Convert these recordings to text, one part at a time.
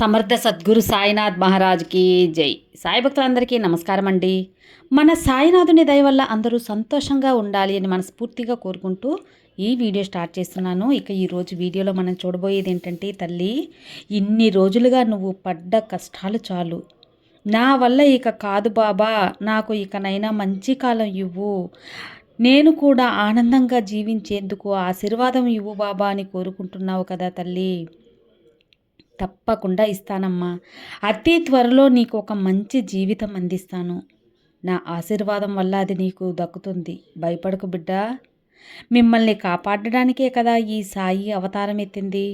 సమర్థ సద్గురు సాయినాథ్ మహారాజ్కి జై. సాయి భక్తులందరికీ నమస్కారం అండి. మన సాయినాథుని దయ వల్ల అందరూ సంతోషంగా ఉండాలి అని మనస్ఫూర్తిగా కోరుకుంటూ ఈ వీడియో స్టార్ట్ చేస్తున్నాను. ఇక ఈరోజు వీడియోలో మనం చూడబోయేది ఏంటంటే తల్లి ఇన్ని రోజులుగా నువ్వు పడ్డ కష్టాలు చాలు. నా వల్ల ఇక కాదు బాబా నాకు ఇకనైనా మంచి కాలం ఇవ్వు. నేను కూడా ఆనందంగా జీవించేందుకు ఆశీర్వాదం ఇవ్వు బాబా అని కోరుకుంటున్నావు కదా తల్లి. తప్పకుండా ఇస్తానమ్మా. అతి త్వరలో నీకు ఒక మంచి జీవితం అందిస్తాను. నా ఆశీర్వాదం వల్ల అది నీకు దక్కుతుంది. భయపడకు బిడ్డా. మిమ్మల్ని కాపాడడానికే కదా ఈ సాయి అవతారం ఎత్తింది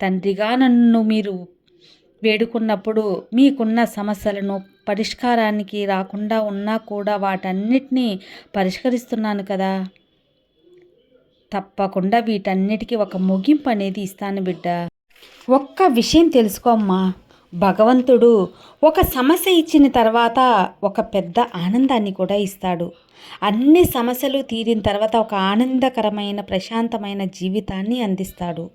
తండ్రిగా నన్ను మీరు వేడుకున్నప్పుడు మీకున్న సమస్యలను పరిష్కారానికి రాకుండా ఉన్నా కూడా వాటన్నిటినీ పరిష్కరిస్తున్నాను కదా. తప్పకుండా వీటన్నిటికీ ఒక ముగింపు అనేది ఇస్తాను బిడ్డ. ఒక్క విషయం తెలుసుకోమ్మా. భగవంతుడు ఒక సమస్య ఇచ్చిన తర్వాత ఒక పెద్ద ఆనందాన్ని కూడా ఇస్తాడు. అన్ని సమస్యలు తీరిన తర్వాత ఒక ఆనందకరమైన ప్రశాంతమైన జీవితాన్ని అందిస్తాడు.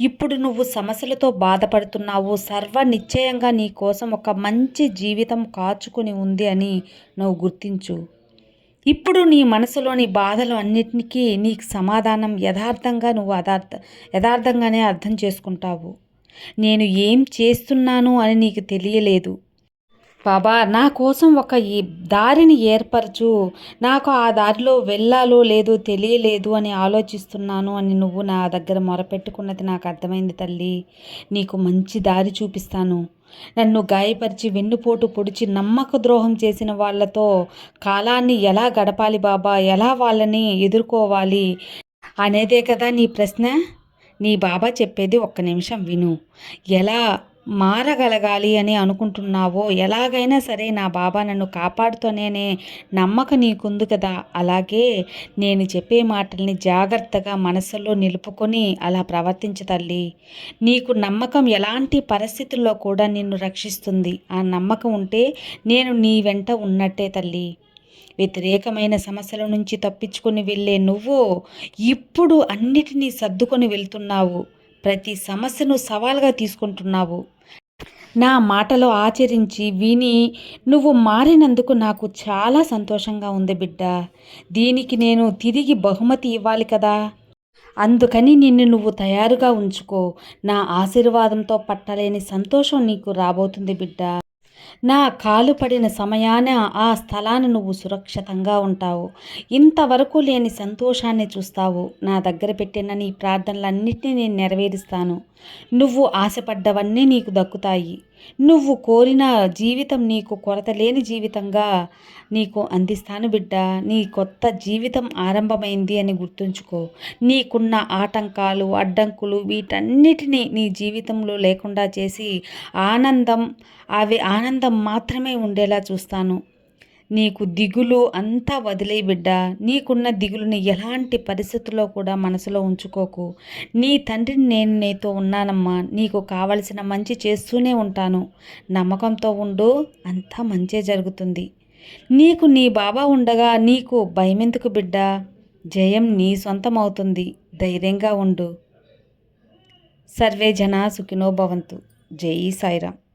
ఇప్పుడు నువ్వు సమస్యలతో బాధపడుతున్నావు. సర్వ నిశ్చయంగా నీ కోసం ఒక మంచి జీవితం కాచుకుని ఉంది అని నువ్వు గుర్తించు. ఇప్పుడు నీ మనసులోని బాధలు అన్నిటికీ నీకు సమాధానం యథార్థంగా నువ్వు అదార్థ యథార్థంగానే అర్థం చేసుకుంటావు. నేను ఏం చేస్తున్నాను అని నీకు తెలియలేదు. బాబా నా కోసం ఒక ఈ దారిని ఏర్పరచు. నాకు ఆ దారిలో వెళ్ళాలో లేదో తెలియలేదు అని ఆలోచిస్తున్నాను అని నువ్వు నా దగ్గర మొరపెట్టుకున్నది నాకు అర్థమైంది తల్లి. నీకు మంచి దారి చూపిస్తాను. నన్ను గాయపరిచి వెన్నుపోటు పొడిచి నమ్మక ద్రోహం చేసిన వాళ్ళతో కాలాన్ని ఎలా గడపాలి బాబా? ఎలా వాళ్ళని ఎదుర్కోవాలి? అనేదే కదా నీ ప్రశ్న? నీ బాబా చెప్పేది ఒక్క నిమిషం విను. ఎలా మారగలగాలి అని అనుకుంటున్నావో ఎలాగైనా సరే నా బాబా నన్ను కాపాడుతూనే నమ్మకం నీకుంది కదా. అలాగే నేను చెప్పే మాటల్ని జాగ్రత్తగా మనసులో నిలుపుకొని అలా ప్రవర్తించు తల్లి. నీకు నమ్మకం ఎలాంటి పరిస్థితుల్లో కూడా నిన్ను రక్షిస్తుంది. ఆ నమ్మకం ఉంటే నేను నీ వెంట ఉన్నట్టే తల్లి. వ్యతిరేకమైన సమస్యల నుంచి తప్పించుకొని వెళ్ళే నువ్వు ఇప్పుడు అన్నిటినీ సర్దుకొని వెళ్తున్నావు. ప్రతి సమస్యను సవాల్గా తీసుకుంటున్నావు. నా మాటలో ఆచరించి విని నువ్వు మారినందుకు నాకు చాలా సంతోషంగా ఉంది బిడ్డ. దీనికి నేను తిరిగి బహుమతి ఇవ్వాలి కదా. అందుకని నిన్ను నువ్వు తయారుగా ఉంచుకో. నా ఆశీర్వాదంతో పట్టలేని సంతోషం నీకు రాబోతుంది బిడ్డ. నా కాలు పడిన సమయాన ఆ స్థలాన్ని నువ్వు సురక్షితంగా ఉంటావు. ఇంతవరకు లేని సంతోషాన్ని చూస్తావు. నా దగ్గర పెట్టిన నీ ప్రార్థనలన్నింటినీ నేను నెరవేరుస్తాను. నువ్వు ఆశపడ్డవన్నీ నీకు దక్కుతాయి. నువ్వు కోరిన జీవితం నీకు కొరత లేని జీవితంగా నీకు అందిస్తాను బిడ్డ. నీ కొత్త జీవితం ఆరంభమైంది అని గుర్తుంచుకో. నీకున్న ఆటంకాలు అడ్డంకులు వీటన్నిటినీ నీ జీవితంలో లేకుండా చేసి ఆనందం అవి ఆనందం మాత్రమే ఉండేలా చూస్తాను. నీకు దిగులు అంతా వదిలే బిడ్డ. నీకున్న దిగులుని ఎలాంటి పరిస్థితుల్లో కూడా మనసులో ఉంచుకోకు. నీ తండ్రిని నేను నీతో ఉన్నానమ్మా. నీకు కావలసిన మంచి చేస్తూనే ఉంటాను. నమ్మకంతో ఉండు అంతా మంచే జరుగుతుంది. నీకు నీ బాబా ఉండగా నీకు భయమెందుకు బిడ్డ? జయం నీ సొంతం అవుతుంది ధైర్యంగా ఉండు. సర్వే జనా సుఖినో భవంతు. జై సాయిరామ్.